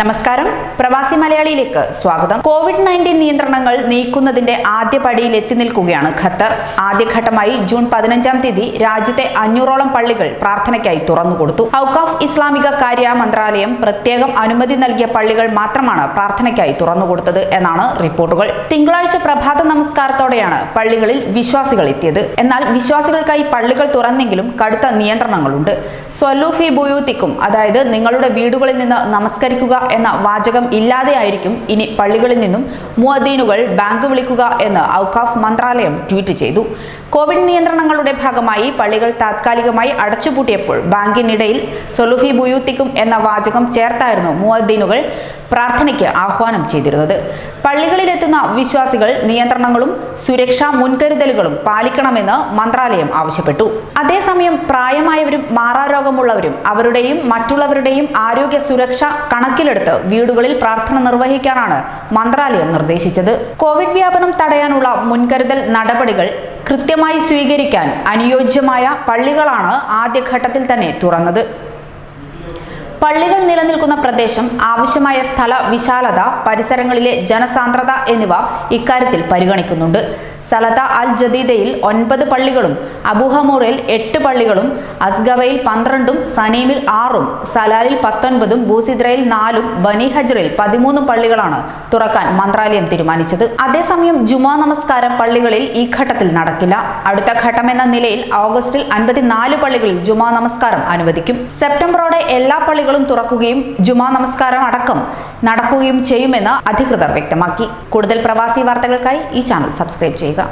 നമസ്കാരം. പ്രവാസി മലയാളിയിലേക്ക് സ്വാഗതം. കോവിഡ് നയന്റീൻ നിയന്ത്രണങ്ങൾ നീക്കുന്നതിന്റെ ആദ്യ പടിയിൽ എത്തി നിൽക്കുകയാണ് ഖത്തർ. ആദ്യഘട്ടമായി ജൂൺ പതിനഞ്ചാം തീയതി രാജ്യത്തെ അഞ്ഞൂറോളം പള്ളികൾ പ്രാർത്ഥനയ്ക്കായി തുറന്നുകൊടുത്തു ഔക്കാഫ് ഇസ്ലാമിക കാര്യ മന്ത്രാലയം പ്രത്യേകം അനുമതി നൽകിയ പള്ളികൾ മാത്രമാണ് പ്രാർത്ഥനയ്ക്കായി തുറന്നുകൊടുത്തത് എന്നാണ് റിപ്പോർട്ടുകൾ. തിങ്കളാഴ്ച പ്രഭാത നമസ്കാരത്തോടെയാണ് പള്ളികളിൽ വിശ്വാസികൾ എത്തിയത്. എന്നാൽ വിശ്വാസികൾക്കായി പള്ളികൾ തുറന്നെങ്കിലും കടുത്ത നിയന്ത്രണങ്ങളുണ്ട്. സ്വല്ലൂഫി ബുയൂത്തിക്കും അതായത് നിങ്ങളുടെ വീടുകളിൽ നിന്ന് നമസ്കരിക്കുക എന്ന വാചകം ഇല്ലാതെയായിരിക്കും ഇനി പള്ളികളിൽ നിന്നും മുഅദ്ദീനുകൾ ബാങ്ക് വിളിക്കുക എന്ന് ഔഖാഫ് മന്ത്രാലയം ട്വീറ്റ് ചെയ്തു. കോവിഡ് നിയന്ത്രണങ്ങളുടെ ഭാഗമായി പള്ളികൾ താത്കാലികമായി അടച്ചുപൂട്ടിയപ്പോൾ ബാങ്കിനിടയിൽ സൊലുഫി ബുയൂത്തിക്കും എന്ന വാചകം ചേർത്തായിരുന്നു മുഅദ്ദീനുകൾ പ്രാർത്ഥനയ്ക്ക് ആഹ്വാനം ചെയ്തിരുന്നത്. പള്ളികളിലെത്തുന്ന വിശ്വാസികൾ നിയന്ത്രണങ്ങളും സുരക്ഷാ മുൻകരുതലുകളും പാലിക്കണമെന്ന് മന്ത്രാലയം ആവശ്യപ്പെട്ടു. അതേസമയം പ്രായമായവരും മാറാരോഗമുള്ളവരും അവരുടെയും മറ്റുള്ളവരുടെയും ആരോഗ്യ സുരക്ഷ കണക്കിലെടുത്ത് വീടുകളിൽ പ്രാർത്ഥന നിർവഹിക്കാനാണ് മന്ത്രാലയം നിർദ്ദേശിച്ചത്. കോവിഡ് വ്യാപനം തടയാനുള്ള മുൻകരുതൽ നടപടികൾ കൃത്യമായി സ്വീകരിക്കാൻ അനുയോജ്യമായ പള്ളികളാണ് ആദ്യഘട്ടത്തിൽ തന്നെ തുറന്നത്. പള്ളികൾ നിലനിൽക്കുന്ന പ്രദേശം ആവശ്യമായ സ്ഥല വിശാലത പരിസരങ്ങളിലെ ജനസാന്ദ്രത എന്നിവ ഇക്കാര്യത്തിൽ പരിഗണിക്കുന്നുണ്ട്. സലത അൽ ജദീദയിൽ ഒൻപത് പള്ളികളും അബുഹമൂറിൽ എട്ട് പള്ളികളും അസ്ഗവയിൽ പന്ത്രണ്ടും സനീമിൽ ആറും സലാലിൽ പത്തൊൻപതും ബൂസിദ്രയിൽ നാലും ബനി ഹജറിൽ പതിമൂന്നും പള്ളികളാണ് തുറക്കാൻ മന്ത്രാലയം തീരുമാനിച്ചത്. അതേസമയം ജുമാ നമസ്കാരം പള്ളികളിൽ ഈ ഘട്ടത്തിൽ നടക്കില്ല. അടുത്ത ഘട്ടമെന്ന നിലയിൽ ഓഗസ്റ്റിൽ അൻപത്തിനാല് പള്ളികളിൽ ജുമാ നമസ്കാരം അനുവദിക്കും. സെപ്റ്റംബറോടെ എല്ലാ പള്ളികളും തുറക്കുകയും ജുമാ നമസ്കാരം അടക്കം നടക്കുകയും ചെയ്യുമെന്ന് അധികൃതർ വ്യക്തമാക്കി. കൂടുതൽ പ്രവാസി വാർത്തകൾക്കായി ഈ ചാനൽ സബ്സ്ക്രൈബ് ചെയ്യുക.